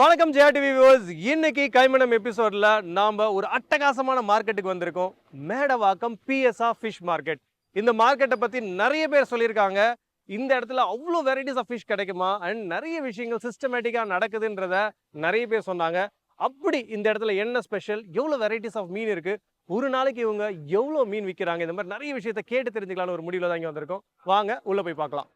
வணக்கம் Jaya TV viewers இன்னைக்கு கைமணம் எபிசோட்ல நாம் ஒரு அட்டகாசமான மார்க்கெட்டுக்கு வந்திருக்கோம். மேடவாக்கம் பிஎஸ்ஆ ஃபிஷ் மார்க்கெட் இந்த மார்க்கெட்டை பற்றி நிறைய பேர் சொல்லியிருக்காங்க. இந்த இடத்துல அவ்வளோ வெரைட்டிஸ் ஆஃப் ஃபிஷ் கிடைக்குமா? அண்ட் நிறைய விஷயங்கள் சிஸ்டமேட்டிக்காக நடக்குதுன்றத நிறைய பேர் சொன்னாங்க. அப்படி இந்த இடத்துல என்ன ஸ்பெஷல் எவ்வளோ வெரைட்டிஸ் ஆஃப் மீன் இருக்கு? ஒரு நாளைக்கு இவங்க எவ்வளோ மீன் விற்கிறாங்க இந்த மாதிரி நிறைய விஷயத்தை கேட்டு தெரிஞ்சுக்கலாம்னு ஒரு முடிவில் தான் இங்கே வந்திருக்கோம். வாங்க உள்ளே போய் பார்க்கலாம்.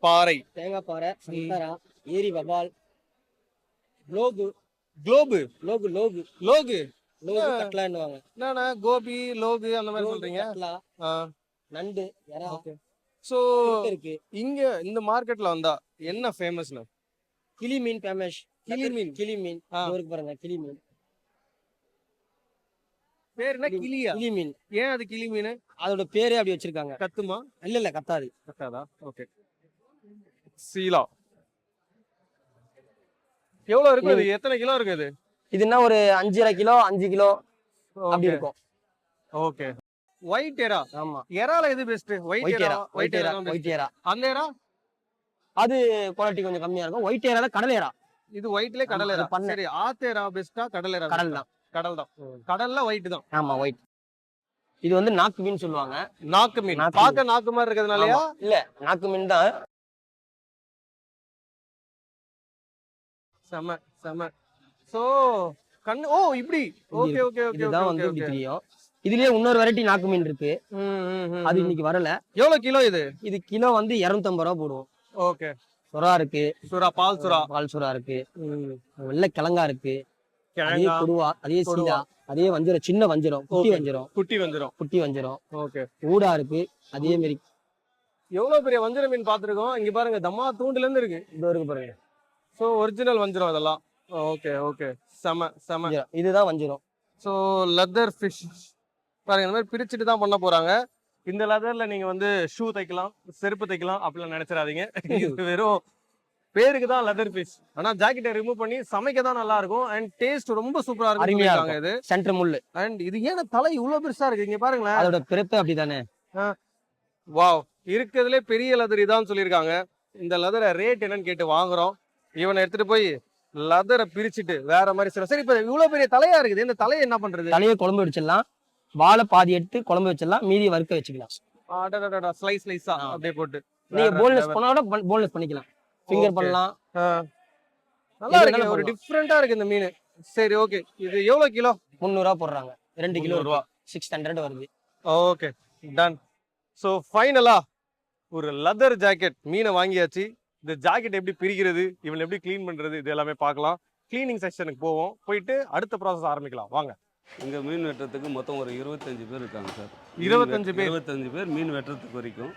பாறை. தேங்காய் பாறை சங்கரா ஏரி வபால் லோகு. குளோபு லோகு லோகு. லோகு. லோகு. கட்லான்னுவாங்க. என்னண்ணா கோபி லோகு அந்த மாதிரி சொல்றீங்க? நண்டு எறா. குருட்டு இருக்கு. இங்க இந்த மார்க்கெட்ல வந்தா என்ன ஃபேமஸ்னு கிளி மீன் ஃபேமஸ் கிளி மீன். கிளி மீன். இருக்கு பாருங்க கிளி மீன். பேர் என்ன? கிளி- கிளியா? கிளி மீன். ஏன் அது கிளி மீன்? அதோட பேரே அப்படி வச்சிருக்காங்க. கத்துமா? இல்ல இல்ல கத்தாது. கத்தாதா? ஓகே. சீலா எவ்வளவு இருக்கு இது? எத்தனை கிலோ இருக்கு இது? இதுன்னா ஒரு அஞ்சரை கிலோ அஞ்சு கிலோ அப்படி இருக்கும். ஓகே ஒயிட் எரா ஆமா. எறால எது பெஸ்ட் ஒயிட் எரா ஏரா ஒயிட் எரா ஒயிட் ஏரா அந்த எரா அது குவாலிட்டி கொஞ்சம் கம்மியா இருக்கும். ஒயிட் ஏரால கடல் ஏரா இது ஒயிட்லயே கடல் எரா. சரி ஆத்தேரா பெஸ்டா கடல் எரா கடல் தான். கடல் தான். கடல்ல ஒயிட் தான். ஆமா ஒயிட் இது வந்து நாக்கு மீன் சொல்லுவாங்க. நாக்கு மீன். பார்க்க நாக்கு மாதிரி இருக்கிறதுனாலயா. இல்ல நாக்கு மீன் தான். செம செம. சோ கண்ணு ஓ இப்படி. ஓகே ஓகே ஓகே இதுதான் வந்து இப்படி தெரியும். இதுலயே இன்னொரு வெரைட்டி நாக்கு மீன் இருக்கு அது இன்னைக்கு வரல. எவ்வளவு கிலோ இது? இது கிலோ வந்து இருநூத்தம்பது ரூபா போடுவோம். ஓகே சுறா இருக்கு. சுறா பால் சுறா. பால் சுறா இருக்கு. வெள்ளை கிழங்கா இருக்கு. அதே கொடுவா அதே. சீலா அதே வஞ்சிரம் சின்ன வஞ்சிரம் குட்டி. வஞ்சிரம். குட்டி வந்துரும் குட்டி வஞ்சிரம். ஓகே ஊடா இருக்கு. அதே மாதிரி எவ்வளவு பெரிய வஞ்சர மீன் பாத்துருக்கோம் இங்க பாருங்க தம்மா தூண்டுல இருந்து இருக்கு. இதோ இருக்கு பாருங்க. சோ ஒரிஜினல் வஞ்சிரம் இதெல்லாம் ஓகே ஓகே செம செம. இதுதான் வஞ்சிரம். ஸோ லெதர் ஃபிஷ் பாருங்க இந்த மாதிரி பிரிச்சுட்டு தான் பண்ண போறாங்க. இந்த லெதர்ல நீங்க வந்து ஷூ தைக்கலாம் செருப்பு தைக்கலாம் அப்படிலாம் நினைச்சிடாதீங்க. இது வெறும் பேருக்கு தான் லெதர் ஃபிஷ் ஆனா ஜாக்கெட்டை ரிமூவ் பண்ணி சமைக்க தான் நல்லா இருக்கும். அண்ட் டேஸ்ட் ரொம்ப சூப்பரா இருக்கும் அருமையா இது. சென்டர் முள்ளு. அண்ட் இது ஏன் தலை இவ்வளவு பெருசா இருக்கு? இங்க பாருங்களேன். அதோட பிறப்பு அப்படிதானே? வாவ் இருக்கிறதுலே பெரிய லெதர் இதான் சொல்லியிருக்காங்க. இந்த லெதரை ரேட் என்னன்னு கேட்டு வாங்குறோம். இவனை எடுத்துட்டு போய் லெதரை பிரிச்சுட்டு வேற மாதிரி சில சரி இப்ப இவ்வளவு பெரிய தலையா இருக்குது. இந்த தலையை என்ன பண்றது? தலையை குழம்பு வச்சிடலாம். வாழை பாதி எடுத்து குழம்பு வச்சிடலாம். மீதி வறுக்க வச்சுக்கலாம். ஸ்லைஸ் ஸ்லைஸா. அப்படியே போட்டு. நீங்க போன்லெஸ் level. பண்ணா போன்லெஸ் பண்ணிக்கலாம். ஃபிங்கர். பண்ணலாம். நல்லா இருக்கு. ஒரு பண்ணலாம். டிஃப்ரெண்டா இருக்கு இந்த மீன். சரி ஓகே இது எவ்வளவு கிலோ? முந்நூறுவா போடுறாங்க. ரெண்டு கிலோ ரூபா. சிக்ஸ் ஹண்ட்ரட் வருது. ஓகே டன் ஸோ ஃபைனலா ஒரு லெதர் ஜாக்கெட் மீனை வாங்கியாச்சு. இந்த ஜாக்கெட் எப்படி பிரிக்கிறது இவனை எப்படி க்ளீன் பண்றது இது எல்லாமே பார்க்கலாம். க்ளீனிங் செக்ஷனுக்கு போவோம். போயிட்டு அடுத்த ப்ராசஸ் ஆரம்பிக்கலாம். வாங்க. இங்க மீன் வெட்டுறதுக்கு மொத்தம் ஒரு இருபத்தஞ்சு பேர் இருக்காங்க சார். இருபத்தஞ்சு பேர்? இருபத்தஞ்சு பேர் மீன் வெட்டுறதுக்கு வரைக்கும்.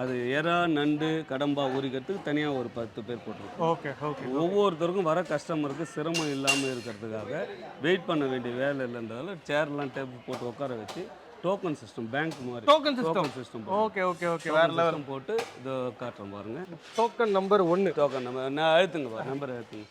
அது எறா நண்டு கடம்பா உரிக்கிறதுக்கு தனியா ஒரு பத்து பேர் போட்டிருக்கோம். ஓகே ஓகே ஒவ்வொருத்தருக்கும் வர கஸ்டமருக்கு சிரமம் இல்லாமல் இருக்கிறதுக்காக வெயிட் பண்ண வேண்டிய வேலை இல்லைன்றதால சேர்லாம் டேபிள் போட்டு உட்கார வச்சு டோக்கன் சிஸ்டம் பேங்க் மாதிரி. Token system system okay okay okay வேற லெவல் போட்டு இதோ காட்டுறோம் பாருங்க. டோக்கன் நம்பர் ஒன்னு. டோக்கன் நம்பர் நான் அழுத்துங்க பாரு நம்பர் அழுத்துங்க.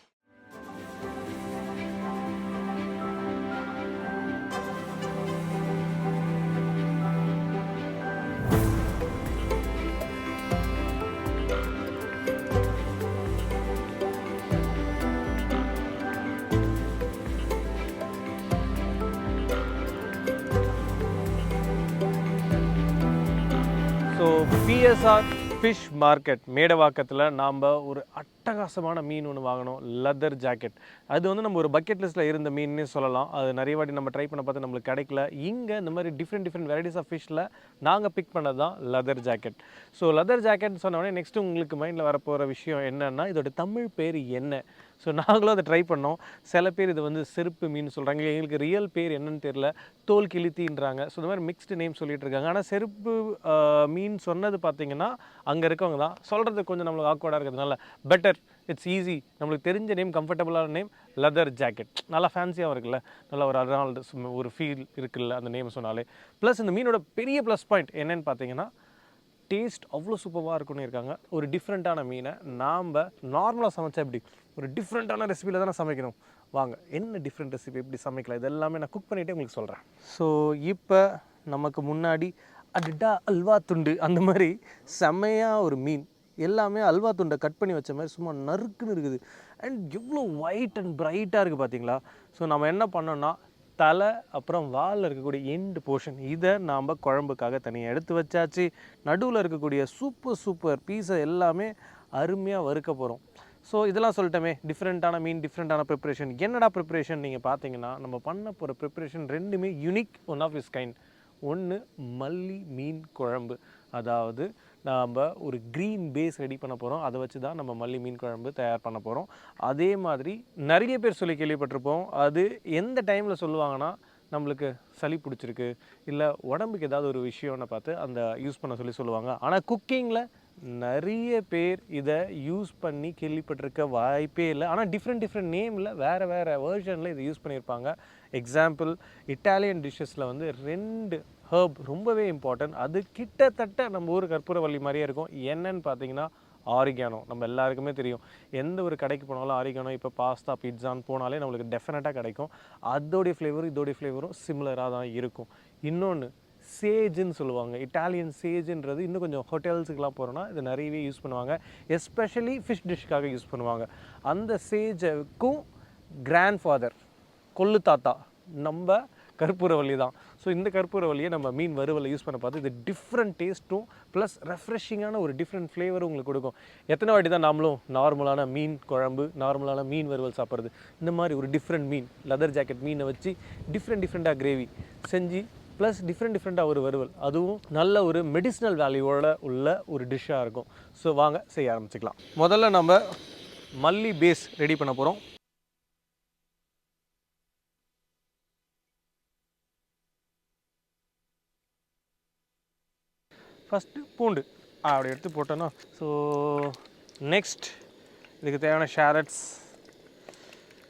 பிஎஸ்ஆர் ஃபிஷ் மார்க்கெட் மேடவாக்கத்தில் நாம் ஒரு அட்டகாசமான மீன் ஒன்று வாங்கினோம் லெதர் ஜாக்கெட் அது வந்து நம்ம ஒரு பக்கெட் லிஸ்ட்டில் இருந்த மீன்னே சொல்லலாம். அது நிறைய வாட்டி நம்ம ட்ரை பண்ண பார்த்து நம்மளுக்கு கிடைக்கல. இங்கே இந்த மாதிரி டிஃப்ரெண்ட் டிஃப்ரெண்ட் வெரைட்டிஸ் ஆஃப் ஃபிஷ்ஷில் நாங்கள் பிக் பண்ணது தான் leather jacket so leather jacket சொன்னோடனே நெக்ஸ்ட்டு உங்களுக்கு மைண்டில் வரப்போகிற விஷயம் என்னென்னா இதோட தமிழ் பேர் என்ன? ஸோ நாங்களும் அதை ட்ரை பண்ணோம். சில பேர் இது வந்து செருப்பு மீன் சொல்கிறாங்க எங்களுக்கு ரியல் பேர் என்னன்னு தெரியல. தோல் கிழித்தின்றாங்க. ஸோ இந்த மாதிரி மிக்ஸ்டு நேம் சொல்லிட்டு இருக்காங்க. ஆனால் செருப்பு மீன் சொன்னது பார்த்தீங்கன்னா அங்கே இருக்கவங்க தான். சொல்கிறது கொஞ்சம் நம்மளுக்கு ஆக்வர்டாக இருக்கிறதுனால பெட்டர் இட்ஸ் ஈஸி நம்மளுக்கு தெரிஞ்ச நேம் கம்ஃபர்டபுளான நேம் லெதர் ஜாக்கெட் நல்லா ஃபேன்சியாக இருக்குல்ல? நல்லா ஒரு அதனால் ஒரு ஃபீல் இருக்குல்ல அந்த நேம் சொன்னாலே. ப்ளஸ் இந்த மீனோட பெரிய ப்ளஸ் பாயிண்ட் என்னன்னு பார்த்தீங்கன்னா டேஸ்ட் அவ்வளோ சூப்பராக இருக்குன்னு இருக்காங்க. ஒரு டிஃப்ரெண்ட்டான மீனை நாம் நார்மலாக சமைச்சா எப்படி? ஒரு டிஃப்ரெண்ட்டான ரெசிபியில் தானே சமைக்கணும். வாங்க என்ன டிஃப்ரெண்ட் ரெசிபி எப்படி சமைக்கலாம்? இது எல்லாமே நான் குக் பண்ணிகிட்டே உங்களுக்கு சொல்கிறேன் ஸோ இப்போ நமக்கு முன்னாடி அடிட்டா அல்வா துண்டு அந்த மாதிரி செம்மையாக ஒரு மீன் எல்லாமே அல்வா துண்டை கட் பண்ணி வச்ச மாதிரி சும்மா நறுக்குன்னு இருக்குது. அண்ட் எவ்வளோ ஒயிட் அண்ட் பிரைட்டாக இருக்குது பார்த்தீங்களா ஸோ நம்ம என்ன பண்ணோன்னா தலை அப்புறம் வாலில் இருக்கக்கூடிய எண்டு போர்ஷன் இதை நாம் குழம்புக்காக தனியாக எடுத்து வச்சாச்சு. நடுவில் இருக்கக்கூடிய சூப்பர் சூப்பர் பீஸை எல்லாமே அருமையாக வறுக்க போகிறோம் ஸோ இதெல்லாம் சொல்லிட்டோமே. டிஃப்ரெண்ட்டான மீன் டிஃப்ரெண்ட்டான ப்ரிப்ரேஷன் என்னடா ப்ரிப்ரேஷன் நீங்கள் பார்த்தீங்கன்னா நம்ம பண்ண போகிற ப்ரிப்ரேஷன் ரெண்டுமே unique one of is kind ஒன்று மல்லி மீன் குழம்பு. அதாவது நாம் ஒரு க்ரீன் பேஸ் ரெடி பண்ண போகிறோம் அதை வச்சு தான் நம்ம மல்லி மீன் குழம்பு தயார் பண்ண போகிறோம் அதே மாதிரி நிறைய பேர் சொல்லி கேள்விப்பட்டிருப்போம். அது எந்த டைமில் சொல்லுவாங்கன்னா நம்மளுக்கு சளி பிடிச்சிருக்கு இல்லை உடம்புக்கு ஏதாவது ஒரு விஷயம்னு பார்த்து அந்த யூஸ் பண்ண சொல்லி சொல்லுவாங்க. ஆனால் குக்கிங்கில் நிறைய பேர் இதை யூஸ் பண்ணி கேள்விப்பட்டிருக்க வாய்ப்பே இல்லை. ஆனால் டிஃப்ரெண்ட் டிஃப்ரெண்ட் நேமில் வேறு வேறு வேர்ஷனில் இதை யூஸ் பண்ணியிருப்பாங்க. எக்ஸாம்பிள் இட்டாலியன் டிஷ்ஷஸில் வந்து ரெண்டு ஹர்ப் ரொம்பவே இம்பார்ட்டன்ட் அது கிட்டத்தட்ட நம்ம ஊர் கற்பூரவள்ளி மாதிரியே இருக்கும். என்னன்னு பார்த்தீங்கன்னா ஆரிகானோ நம்ம எல்லாருக்குமே தெரியும். எந்த ஒரு கடைக்கு போனாலும் ஆரிகானோ இப்போ பாஸ்தா பிட்சான்னு போனாலே நம்மளுக்கு டெஃபினட்டாக கிடைக்கும். அதோடைய ஃப்ளேவரும் இதோடைய ஃப்ளேவரும் சிமிலராக தான் இருக்கும். இன்னொன்று சேஜுன்னு சொல்லுவாங்க. இட்டாலியன் சேஜுன்றது இன்னும் கொஞ்சம் ஹோட்டல்ஸுக்கெலாம் போகிறோன்னா இது நிறையவே யூஸ் பண்ணுவாங்க. எஸ்பெஷலி ஃபிஷ் டிஷ்க்காக யூஸ் பண்ணுவாங்க. அந்த சேஜுக்கும் கிராண்ட் ஃபாதர் கொள்ளு தாத்தா. நம்ம கற்பூரவள்ளி தான். ஸோ இந்த கற்பூரவள்ளியை நம்ம மீன் வறுவலை யூஸ் பண்ண பார்த்து இது டிஃப்ரெண்ட் டேஸ்ட்டும் ப்ளஸ் ரெஃப்ரெஷிங்கான ஒரு டிஃப்ரெண்ட் ஃப்ளேவரும் உங்களுக்கு கொடுக்கும். எத்தனை வாட்டி தான் நாமளும் நார்மலான மீன் குழம்பு நார்மலான மீன் வறுவல் சாப்பிட்றது? இந்த மாதிரி ஒரு டிஃப்ரெண்ட் மீன் லெதர் ஜாக்கெட் மீனை வச்சு டிஃப்ரெண்ட் டிஃப்ரெண்ட்டாக கிரேவி செஞ்சு ப்ளஸ் டிஃப்ரெண்ட் டிஃப்ரெண்ட்டாக ஒரு வறுவல். அதுவும் நல்ல ஒரு மெடிசினல் வேல்யூவோட உள்ள ஒரு டிஷ்ஷாக இருக்கும். ஸோ வாங்க செய்ய ஆரம்பிச்சுக்கலாம். முதல்ல நம்ம மல்லி பேஸ் ரெடி பண்ண போகிறோம் ஃபஸ்ட்டு பூண்டு. அப்படி எடுத்து போட்டோன்னா ஸோ நெக்ஸ்ட் இதுக்கு தேவையான ஷேரட்ஸ்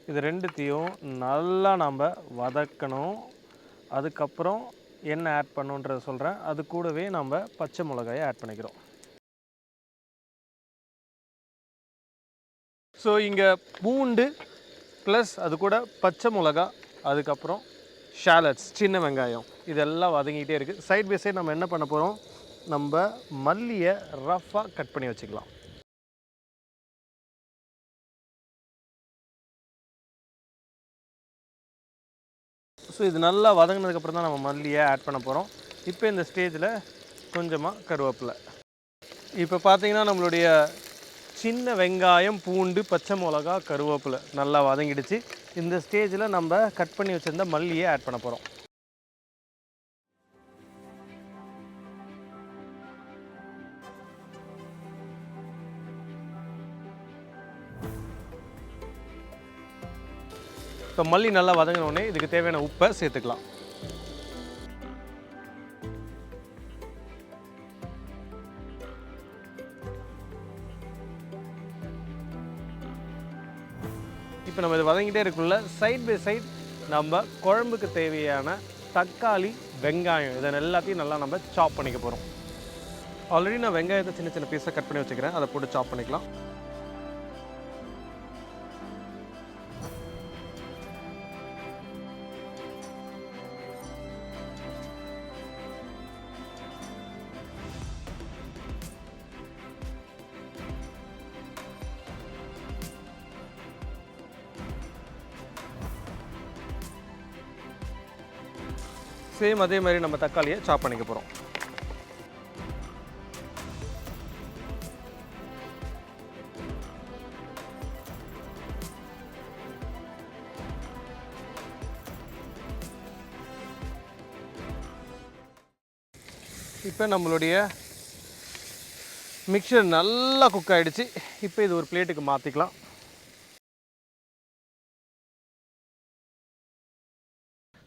இது ரெண்டுத்தையும் நல்லா நம்ம வதக்கணும். அதுக்கப்புறம் என்ன ஆட் பண்ணுன்றதை சொல்கிறேன் அது கூடவே நம்ம பச்சை மிளகாயை ஆட் பண்ணிக்கிறோம். ஸோ இங்கே பூண்டு ப்ளஸ் அது கூட பச்சை மிளகா அதுக்கப்புறம் ஷேலட்ஸ் சின்ன வெங்காயம். இதெல்லாம் வதங்கிட்டே இருக்குது சைட் பை சைடு நம்ம என்ன பண்ண போகிறோம் நம்ம மல்லியை ரஃப்பாக கட் பண்ணி வச்சுக்கலாம். ஸோ இது நல்லா வதங்கினதுக்கப்புறம் தான் நம்ம மல்லியை ஆட் பண்ண போகிறோம் இப்போ இந்த ஸ்டேஜில் கொஞ்சமாக கருவேப்பிலை. இப்போ பார்த்தீங்கன்னா நம்மளுடைய சின்ன வெங்காயம் பூண்டு பச்சை மிளகா கருவேப்பிலை நல்லா வதங்கிடுச்சு. இந்த ஸ்டேஜில் நம்ம கட் பண்ணி வச்சுருந்த மல்லியை ஆட் பண்ண போகிறோம் இப்போ மல்லி நல்லா வதங்கினோடனே இதுக்கு தேவையான உப்பை சேர்த்துக்கலாம். இப்போ நம்ம இது வதங்கிட்டே இருக்குள்ள சைட் பை சைட் நம்ம குழம்புக்கு தேவையான தக்காளி வெங்காயம் இதை எல்லாத்தையும் நல்லா நம்ம சாப் பண்ணிக்க போகிறோம் ஆல்ரெடி நான் வெங்காயத்தை சின்ன சின்ன பீஸாக கட் பண்ணி வச்சுக்கிறேன். அதை போட்டு சாப் பண்ணிக்கலாம். சேம் அதே மாதிரி நம்ம தக்காளியை சாப் பண்ணிக்க போகிறோம் இப்போ நம்மளுடைய மிக்சர் நல்லா குக் ஆகிடுச்சு இப்போ இது ஒரு பிளேட்டுக்கு மாற்றிக்கலாம்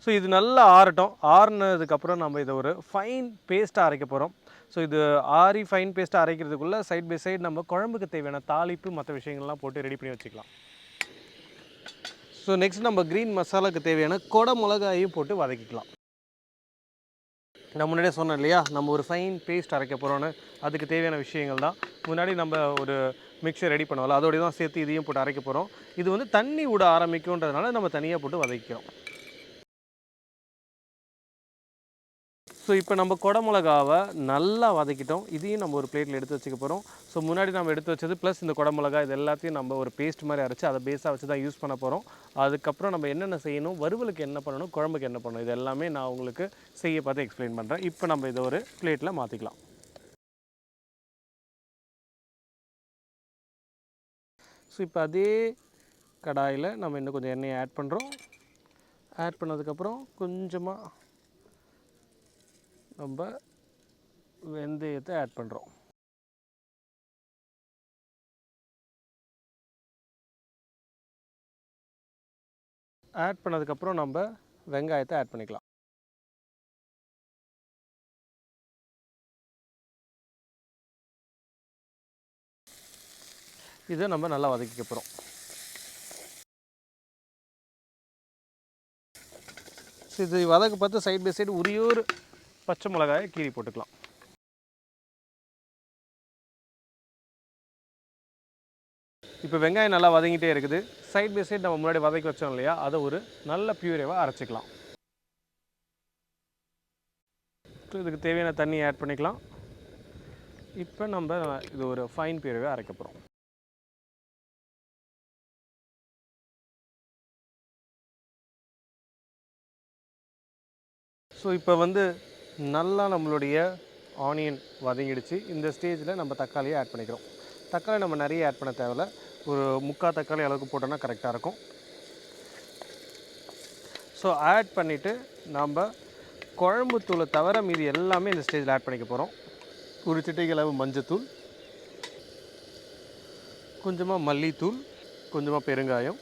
ஸோ இது நல்லா ஆறட்டும். ஆறுனதுக்கப்புறம் நம்ம இதை ஒரு ஃபைன் பேஸ்ட்டாக அரைக்க போகிறோம் ஸோ இது ஆரி ஃபைன் பேஸ்ட்டாக அரைக்கிறதுக்குள்ளே சைட் பை சைடு நம்ம குழம்புக்கு தேவையான தாளிப்பு மற்ற விஷயங்கள்லாம் போட்டு ரெடி பண்ணி வச்சுக்கலாம். ஸோ நெக்ஸ்ட் நம்ம க்ரீன் மசாலாவுக்கு தேவையான கொடை மிளகாயும் போட்டு வதக்கிக்கலாம். நான் முன்னாடியே சொன்னேன் இல்லையா? நம்ம ஒரு ஃபைன் பேஸ்ட் அரைக்க போகிறோன்னு அதுக்கு தேவையான விஷயங்கள் தான். முன்னாடி நம்ம ஒரு மிக்சர் ரெடி பண்ணுவோம்ல அதோடய தான் சேர்த்து இதையும் போட்டு அரைக்க போகிறோம் இது வந்து தண்ணி விட ஆரம்பிக்கும்ன்றதுனால நம்ம தனியாக போட்டு வதக்கிறோம். ஸோ இப்போ நம்ம குடமிளகாவை நல்லா வதக்கிட்டோம். இதையும் நம்ம ஒரு பிளேட்டில் எடுத்து வச்சுக்க போகிறோம் ஸோ முன்னாடி நம்ம எடுத்து வச்சது ப்ளஸ் இந்த குடமிளகா இது எல்லாத்தையும் நம்ம ஒரு பேஸ்ட் மாதிரி அரைச்சி அதை பேஸாக வச்சு தான் யூஸ் பண்ண போகிறோம் அதுக்கப்புறம் நம்ம என்னென்ன செய்யணும் வறுவலுக்கு என்ன பண்ணணும் குழம்புக்கு என்ன பண்ணணும் இது எல்லாமே நான் உங்களுக்கு செய்ய பார்த்து எக்ஸ்பிளைன் பண்ணுறேன் இப்போ நம்ம இதை ஒரு பிளேட்டில் மாற்றிக்கலாம் ஸோ இப்போ அதே கடாயில் நம்ம இன்னும் கொஞ்சம் எண்ணெயை ஆட் பண்ணுறோம் ஆட் பண்ணதுக்கப்புறம் கொஞ்சமாக நம்ம வெந்தயத்தை ஆட் பண்ணுறோம் ஆட் பண்ணதுக்கப்புறம் நம்ம வெங்காயத்தை ஆட் பண்ணிக்கலாம். இதை நம்ம நல்லா வதக்கிக்க போகிறோம் இது வதக்கு பார்த்து சைடு பை சைடு ஒரே ஒரு பச்சை மிளகாயை கீறி போட்டுக்கலாம். இப்போ வெங்காயம் நல்லா வதங்கிட்டே இருக்குது. சைட் பை சைடு நம்ம முன்னாடி வதக்கி வச்சோம் இல்லையா? அதை ஒரு நல்ல பியூரேவாக அரைச்சிக்கலாம். இதுக்கு தேவையான தண்ணி ஆட் பண்ணிக்கலாம். இப்போ நம்ம இது ஒரு ஃபைன் பியூரேவாக அரைக்க போகிறோம் ஸோ இப்போ வந்து நல்லா நம்மளுடைய ஆனியன் வதங்கிடுச்சு. இந்த ஸ்டேஜில் நம்ம தக்காளியை ஆட் பண்ணிக்கிறோம். தக்காளி நம்ம நிறைய ஆட் பண்ண தேவையில்ல. ஒரு முக்கால் தக்காளி அளவுக்கு போட்டோன்னா கரெக்டாக இருக்கும். ஸோ ஆட் பண்ணிவிட்டு நம்ம குழம்பு தூளை தவிர மீதி எல்லாமே இந்த ஸ்டேஜில் ஆட் பண்ணிக்க போகிறோம் ஒரு சிட்டிகை அளவு மஞ்சத்தூள் கொஞ்சமாக மல்லித்தூள் கொஞ்சமாக பெருங்காயம்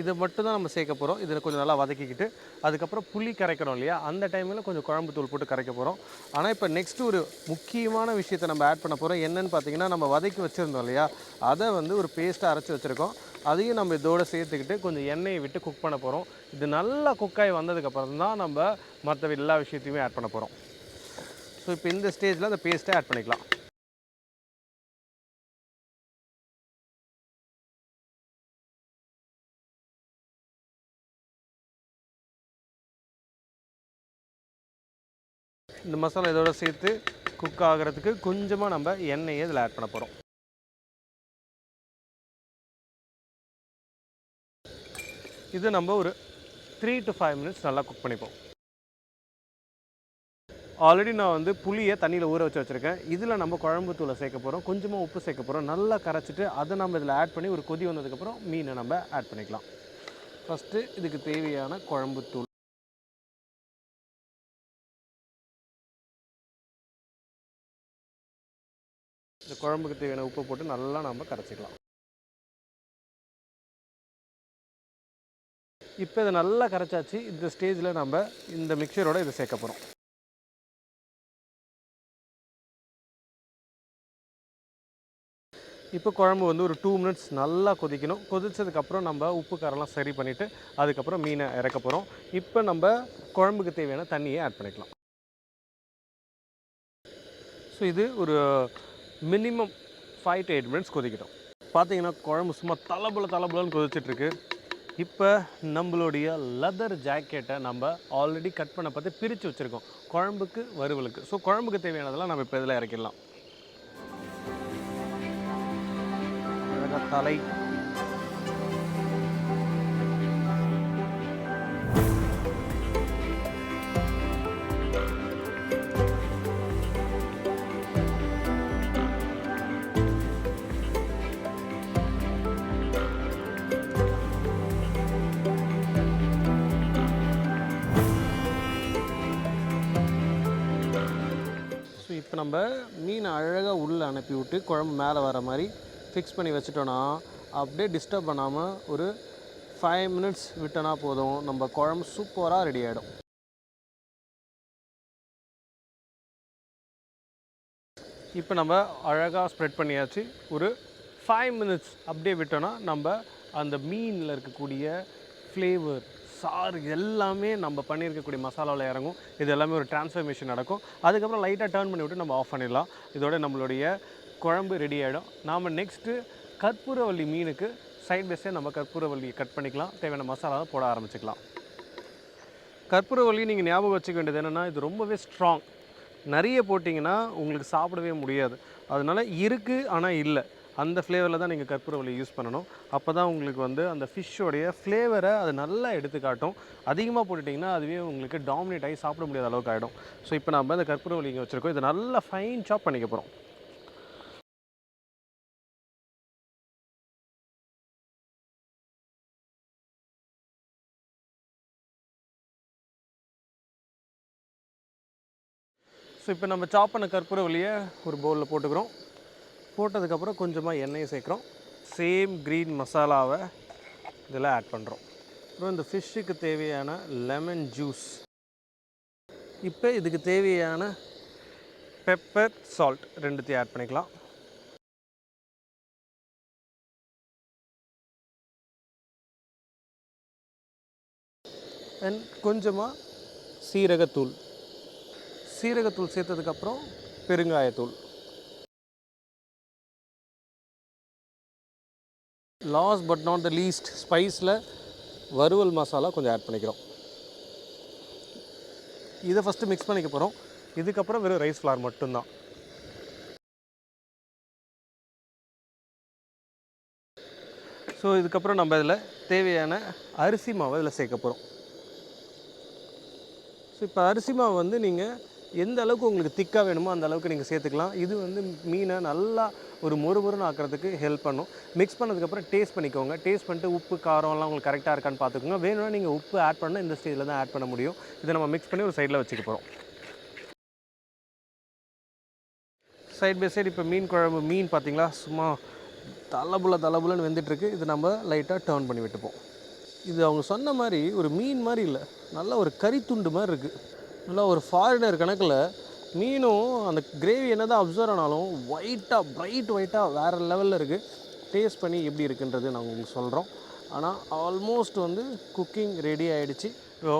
இதை மட்டும் தான் நம்ம சேர்க்க போகிறோம் இதில் கொஞ்சம் நல்லா வதக்கிக்கிட்டு அதுக்கப்புறம் புளி கரைக்கிறோம் இல்லையா? அந்த டைமில் கொஞ்சம் குழம்பு தூள் போட்டு கரைக்க போகிறோம் ஆனால் இப்போ நெக்ஸ்ட்டு ஒரு முக்கியமான விஷயத்தை நம்ம ஆட் பண்ண போகிறோம் என்னன்னு பார்த்தீங்கன்னா நம்ம வதக்கி வச்சுருந்தோம் இல்லையா? அதை வந்து ஒரு பேஸ்ட்டாக அரைச்சி வச்சுருக்கோம். அதையும் நம்ம இதோடு சேர்த்துக்கிட்டு கொஞ்சம் எண்ணெயை விட்டு குக் பண்ண போகிறோம் இது நல்லா குக்காகி வந்ததுக்கப்புறம் தான் நம்ம மற்ற எல்லா விஷயத்தையுமே ஆட் பண்ண போகிறோம் ஸோ இப்போ இந்த ஸ்டேஜில் அந்த பேஸ்ட்டை ஆட் பண்ணிக்கலாம். இந்த மசாலா இதோட சேர்த்து குக் ஆகிறதுக்கு கொஞ்சமாக நம்ம எண்ணெயை இதில் ஆட் பண்ண போகிறோம் இது நம்ம ஒரு த்ரீ டு ஃபைவ் மினிட்ஸ் நல்லா குக் பண்ணிப்போம். ஆல்ரெடி நான் வந்து புளியை தண்ணியில் ஊற வச்சு வச்சுருக்கேன். இதில் நம்ம குழம்பு தூளை சேர்க்க போகிறோம் கொஞ்சமாக உப்பு சேர்க்க போகிறோம் நல்லா கரைச்சிட்டு அதை நம்ம இதில் ஆட் பண்ணி ஒரு கொதி வந்ததுக்கப்புறம் மீனை நம்ம ஆட் பண்ணிக்கலாம். ஃபஸ்ட்டு இதுக்கு தேவையான குழம்பு தூள். இந்த குழம்புக்கு தேவையான உப்பு போட்டு நல்லா நம்ம கரைச்சிக்கலாம். இப்போ இதை நல்லா கரைச்சாச்சு. இந்த ஸ்டேஜில் நம்ம இந்த மிக்சரோட இதை சேர்க்க போகிறோம் இப்போ குழம்பு வந்து ஒரு டூ மினிட்ஸ் நல்லா கொதிக்கணும். கொதித்ததுக்கப்புறம் நம்ம உப்பு காரெல்லாம் சரி பண்ணிவிட்டு அதுக்கப்புறம் மீனை இறக்க போகிறோம் இப்போ நம்ம குழம்புக்கு தேவையான தண்ணியை ஆட் பண்ணிக்கலாம். ஸோ இது ஒரு minimum five to eight minutes கொதிக்கட்டும். பார்த்தீங்கன்னா குழம்பு சும்மா தலபுல தலபுலன்னு கொதிச்சிட்ருக்கு. இப்போ நம்மளுடைய லெதர் ஜாக்கெட்டை நம்ம ஆல்ரெடி கட் பண்ண பார்த்து பிரித்து வச்சுருக்கோம். குழம்புக்கு வறுவலுக்கு. ஸோ குழம்புக்கு தேவையானதெல்லாம் நம்ம இப்போ இதில் இறக்கிடலாம். தலை நம்ம மீனை அழகாக உள்ளே அனுப்பி விட்டு குழம்பு மேலே வர மாதிரி ஃபிக்ஸ் பண்ணி வச்சுட்டோன்னா அப்படியே டிஸ்டர்ப் பண்ணாமல் ஒரு ஃபைவ் மினிட்ஸ் விட்டனா போதும். நம்ம குழம்பு சூப்பராக ரெடி ஆகிடும் இப்போ நம்ம அழகாக ஸ்ப்ரெட் பண்ணியாச்சு. ஒரு ஃபைவ் மினிட்ஸ் அப்படியே விட்டோன்னா நம்ம அந்த மீனில் இருக்கக்கூடிய ஃப்ளேவர் சாறு எல்லாமே நம்ம பண்ணியிருக்கக்கூடிய மசாலாவில் இறங்கும். இது எல்லாமே ஒரு டிரான்ஸ்ஃபர்மேஷன் நடக்கும். அதுக்கப்புறம் லைட்டாக டர்ன் பண்ணி விட்டு நம்ம ஆஃப் பண்ணிடலாம். இதோட நம்மளுடைய குழம்பு ரெடி ஆகிடும் நாம் நெக்ஸ்ட்டு கற்பூரவள்ளி மீனுக்கு சைட் பை சைட் நம்ம கற்பூரவள்ளி கட் பண்ணிக்கலாம். தேவையான மசாலாவை போட ஆரம்பிச்சுக்கலாம். கற்பூரவள்ளி நீங்கள் ஞாபகம் வச்சுக்க வேண்டியது என்னென்னா இது ரொம்பவே ஸ்ட்ராங் நிறைய போட்டிங்கன்னா உங்களுக்கு சாப்பிடவே முடியாது. அதனால் இருக்குது ஆனால் இல்லை. அந்த ஃப்ளேவரில் தான் நீங்கள் கற்பூரவள்ளி யூஸ் பண்ணணும். அப்போ தான் உங்களுக்கு வந்து அந்த ஃபிஷ்ஷோடைய ஃப்ளேவரை அது நல்லா எடுத்துக்காட்டும். அதிகமாக போட்டுட்டிங்கன்னா அதுவே உங்களுக்கு டாமினேட் ஆகி சாப்பிட முடியாத அளவுக்கு ஆகிடும் ஸோ இப்போ நம்ம இந்த கற்பூரவள்ளி இங்கே வச்சுருக்கோம். இதை நல்லா ஃபைன் சாப் பண்ணிக்க போகிறோம் ஸோ இப்போ நம்ம சாப் பண்ண கற்பூரவள்ளியை ஒரு பவுலில் போட்டுக்கிறோம். போட்டதுக்கப்புறம் கொஞ்சமாக எண்ணெயை சேர்க்குறோம். சேம் க்ரீன் மசாலாவை இதில் ஆட் பண்ணுறோம் அப்புறம் இந்த ஃபிஷ்ஷுக்கு தேவையான லெமன் ஜூஸ் இப்போ இதுக்கு தேவையான பெப்பர் சால்ட் ரெண்டுத்தையும் ஆட் பண்ணிக்கலாம். அண்ட் கொஞ்சமாக சீரகத்தூள். சீரகத்தூள் சேர்த்ததுக்கப்புறம் பெருங்காயத்தூள். Last but not the least ஸ்பைஸில் வறுவல் மசாலா கொஞ்சம் ஆட் பண்ணிக்கிறோம். இதை ஃபஸ்ட்டு மிக்ஸ் பண்ணிக்க போகிறோம் இதுக்கப்புறம் வெறும் ரைஸ் ஃப்ளார் மட்டும்தான். ஸோ இதுக்கப்புறம் நம்ம இதில் தேவையான அரிசி மாவை இதில் சேர்க்க போகிறோம் ஸோ இப்போ அரிசி மாவு வந்து நீங்கள் எந்த அளவுக்கு உங்களுக்கு திக்காக வேணுமோ அந்த அளவுக்கு நீங்கள் சேர்த்துக்கலாம். இது வந்து மீனை நல்லா ஒரு மொறுமொறுன்னு ஆக்கிறதுக்கு ஹெல்ப் பண்ணும். மிக்ஸ் பண்ணதுக்கப்புறம் டேஸ்ட் பண்ணிக்கோங்க. டேஸ்ட் பண்ணிட்டு உப்பு காரம்லாம் உங்களுக்கு கரெக்டாக இருக்கான்னு பார்த்துக்கோங்க. வேணும்னா நீங்கள் உப்பு ஆட் பண்ணால் இந்த ஸ்டேஜில் தான் ஆட் பண்ண முடியும். இதை நம்ம மிக்ஸ் பண்ணி ஒரு சைடில் வச்சுக்க போகிறோம் சைட் பை சைடு இப்போ மீன் குழம்பு மீன் பார்த்தீங்களா? சும்மா தலபுல தலபுலன்னு வெந்துட்டுருக்கு. இது நம்ம லைட்டாக டேர்ன் பண்ணி விட்டுப்போம். இது அவங்க சொன்ன மாதிரி ஒரு மீன் மாதிரி இல்லை. நல்ல ஒரு கறித்துண்டு மாதிரி இருக்குது நல்லா ஒரு ஃபாரினர் கணக்கில் மீனும் அந்த கிரேவி என்ன தான் அப்சர்வ் ஆனாலும் ஒயிட்டாக ப்ரைட் ஒயிட்டாக வேறு லெவலில் இருக்குது டேஸ்ட் பண்ணி எப்படி இருக்குன்றது நாங்கள் உங்களுக்கு சொல்கிறோம் ஆனால் ஆல்மோஸ்ட் வந்து குக்கிங் ரெடி ஆகிடுச்சு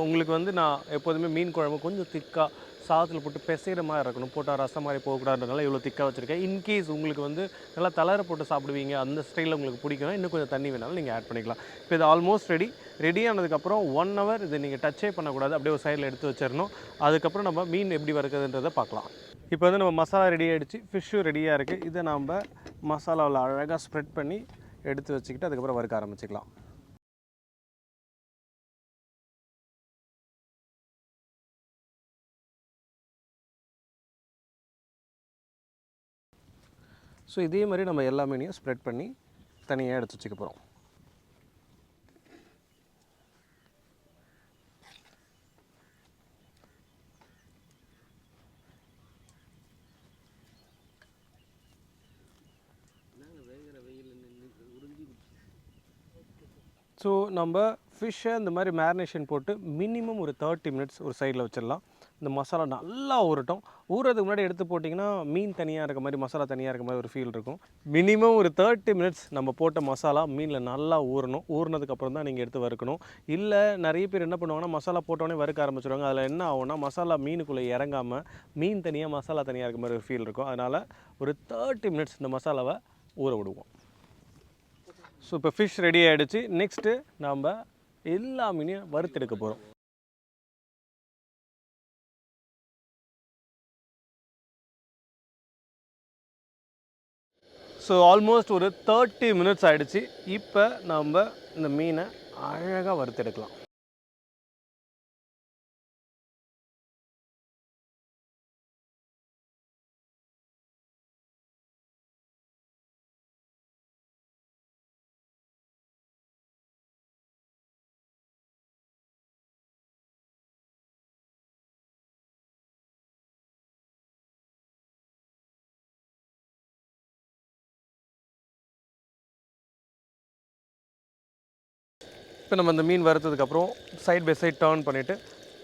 உங்களுக்கு வந்து நான் எப்போதுமே மீன் குழம்பு கொஞ்சம் திக்காக சாதத்தில் போட்டு பிசைகிற மாதிரி இருக்கணும். போட்டால் ரசம் மாதிரி போகக்கூடாதுனால இவ்வளோ திக்காக வச்சுருக்கேன். இன்கேஸ் உங்களுக்கு வந்து நல்லா தளர போட்டு சாப்பிடுவீங்க அந்த ஸ்டைலில் உங்களுக்கு பிடிக்கணும். இன்னும் கொஞ்சம் தண்ணி வேணாலும் நீங்கள் ஆட் பண்ணிக்கலாம். இப்போ இது ஆல்மோஸ்ட் ரெடி ரெடி ஆனதுக்கப்புறம் ஒன் ஹவர் இதை நீங்கள் டச்சே பண்ணக்கூடாது. அப்படியே ஒரு சைடில் எடுத்து வச்சிடணும் அதுக்கப்புறம் நம்ம மீன் எப்படி வறுக்குதுன்றதை பார்க்கலாம். இப்போ வந்து நம்ம மசாலா ரெடி ஆகிடுச்சு ஃபிஷ்ஷும் ரெடியாக இருக்குது இதை நம்ம மசாலாவில் அழகாக ஸ்ப்ரெட் பண்ணி எடுத்து வச்சுக்கிட்டு அதுக்கப்புறம் வறுக்க ஆரம்பிச்சிக்கலாம். ஸோ இதே மாதிரி நம்ம எல்லா மீனையும் ஸ்ப்ரெட் பண்ணி தனியாக எடுத்து வச்சுக்க போகிறோம் ஸோ நம்ம ஃபிஷ்ஷை இந்த மாதிரி மேரினேஷன் போட்டு மினிமம் ஒரு தேர்ட்டி மினிட்ஸ் ஒரு சைடில் வச்சிடலாம். இந்த மசாலா நல்லா ஊறட்டும். ஊறதுக்கு முன்னாடி எடுத்து போட்டிங்கன்னா மீன் தனியாக இருக்க மாதிரி மசாலா தனியாக இருக்க மாதிரி ஒரு ஃபீல் இருக்கும். மினிமம் ஒரு தேர்ட்டி மினிட்ஸ் நம்ம போட்ட மசாலா மீனில் நல்லா ஊறணும். ஊறினதுக்கப்புறம் தான் நீங்கள் எடுத்து வறுக்கணும். இல்லை நிறைய பேர் என்ன பண்ணுவாங்கன்னா மசாலா போட்டோடனே வறுக்க ஆரம்பிச்சிடுவாங்க அதில் என்ன ஆகும்னா மசாலா மீனுக்குள்ளே இறங்காமல் மீன் தனியாக மசாலா தனியாக இருக்க மாதிரி ஒரு ஃபீல் இருக்கும். அதனால் ஒரு தேர்ட்டி மினிட்ஸ் இந்த மசாலாவை ஊற விடுவோம். ஸோ இப்போ ஃபிஷ் ரெடி ஆகிடுச்சு நெக்ஸ்ட்டு நாம் எல்லா மீனையும் வறுத்தெடுக்க போகிறோம் ஸோ ஆல்மோஸ்ட் ஒரு தேர்ட்டி மினிட்ஸ் ஆகிடுச்சு இப்போ நம்ம இந்த மீனை அழகாக வறுத்தெடுக்கலாம். இப்போ நம்ம இந்த மீன் வறுத்ததுக்கப்புறம் சைட் பை சைட் டேர்ன் பண்ணிவிட்டு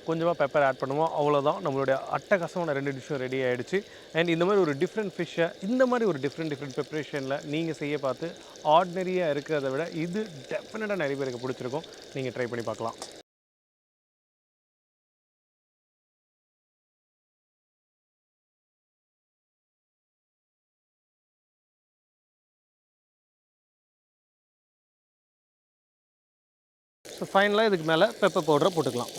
கொஞ்சமாக பெப்பர் ஆட் பண்ணுவோம். அவ்வளோதான் நம்மளுடைய அட்டகாசமான ரெண்டு டிஷ்ஷும் ரெடி ஆகிடுச்சு அண்ட் இந்த மாதிரி ஒரு டிஃப்ரெண்ட் ஃபிஷ்ஷை இந்த மாதிரி ஒரு டிஃப்ரெண்ட் டிஃப்ரெண்ட் ப்ரிப்ரேஷனில் நீங்கள் செய்ய பார்த்து ஆர்டினரியாக இருக்கிறத விட இது டெஃபினட்டாக நிறைய பேருக்கு பிடிச்சிருக்கும். நீங்கள் ட்ரை பண்ணி பார்க்கலாம். ஸோ ஃபைனலாக இதுக்கு மேலே பெப்பர் பவுடரை போட்டுக்கலாம்.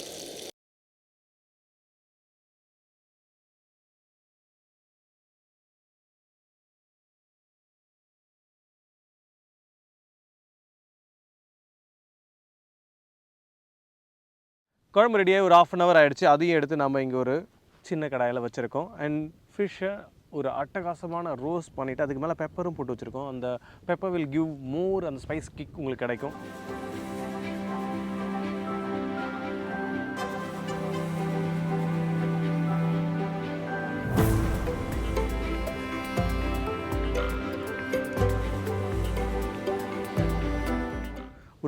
குழம்பு ரெடியாக ஒரு ஆஃப் அன் ஹவர் ஆகிடுச்சு அதையும் எடுத்து நம்ம இங்கே ஒரு சின்ன கடாயில் வச்சுருக்கோம். அண்ட் ஃபிஷ்ஷை ஒரு அட்டகாசமான ரோஸ் பண்ணிவிட்டு அதுக்கு மேலே பெப்பரும் போட்டு வச்சுருக்கோம். அந்த பெப்பர் வில் கிவ் மோர் அந்த ஸ்பைஸ் கிக் உங்களுக்கு கிடைக்கும்.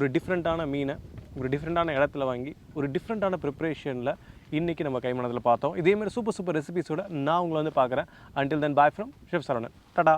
ஒரு டிஃப்ரெண்ட்டான மீனை ஒரு டிஃப்ரெண்ட்டான இடத்துல வாங்கி ஒரு டிஃப்ரெண்ட்டான ப்ரிப்ரேஷனில் இன்றைக்கி நம்ம கைமணத்தில் பார்த்தோம். இதே மாதிரி சூப்பர் சூப்பர் ரெசிபிஸோட நான் உங்களை வந்து பார்க்குறேன். Until then bye from chef Saravanan tata